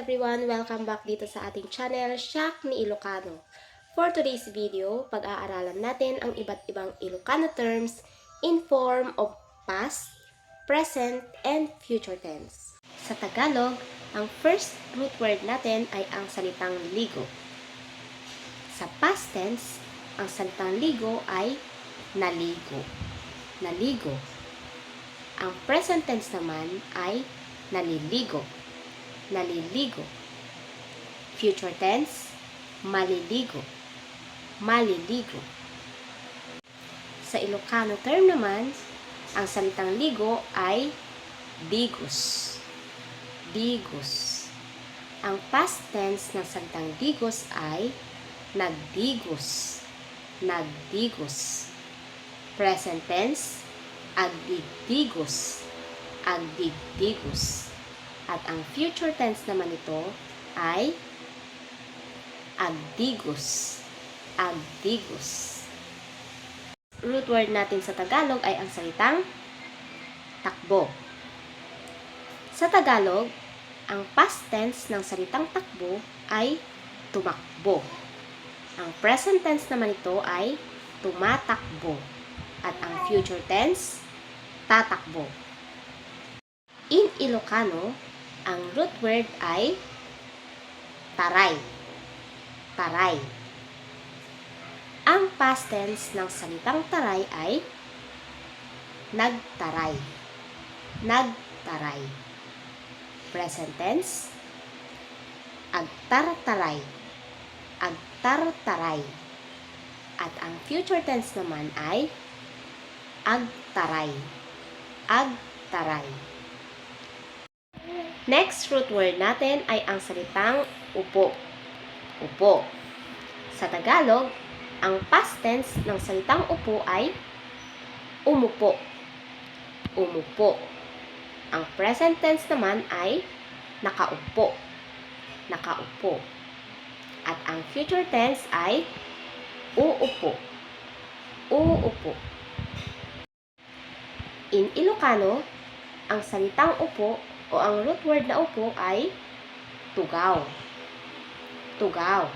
everyone! Welcome back dito sa ating channel, Shack ni Ilocano. For today's video, pag-aaralan natin ang iba't ibang Ilocano terms in form of past, present, and future tense. Sa Tagalog, ang first root word natin ay ang salitang ligo. Sa past tense, ang salitang ligo ay naligo. Naligo. Ang present tense naman ay naliligo. Naliligo. Future tense, maliligo. Maliligo. Sa Ilocano term naman, ang salitang ligo ay digos. Digos. Ang past tense ng salitang digos ay nagdigos. Nagdigos. Present tense, agdigdigos. Agdigdigos. At ang future tense naman ito ay agdigos. Agdigos. Root word natin sa Tagalog ay ang salitang takbo. Sa Tagalog, ang past tense ng salitang takbo ay tumakbo. Ang present tense naman ito ay tumatakbo. At ang future tense, tatakbo. In Ilocano, ang root word ay taray. Taray. Ang past tense ng salitang taray ay nagtaray. Nagtaray. Present tense, agtartaray. Agtartaray. At ang future tense naman ay agtaray. Agtaray. Next root word natin ay ang salitang upo. Upo. Sa Tagalog, ang past tense ng salitang upo ay umupo. Umupo. Ang present tense naman ay nakaupo. Nakaupo. At ang future tense ay uupo. Uupo. In Ilocano, ang salitang upo o ang root word na upo ay tugaw. Tugaw.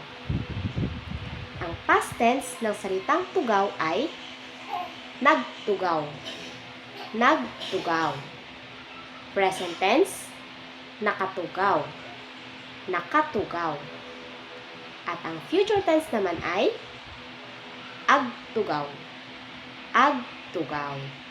Ang past tense ng salitang tugaw ay nagtugaw. Nagtugaw. Present tense, nakatugaw. Nakatugaw. At ang future tense naman ay agtugaw. Agtugaw.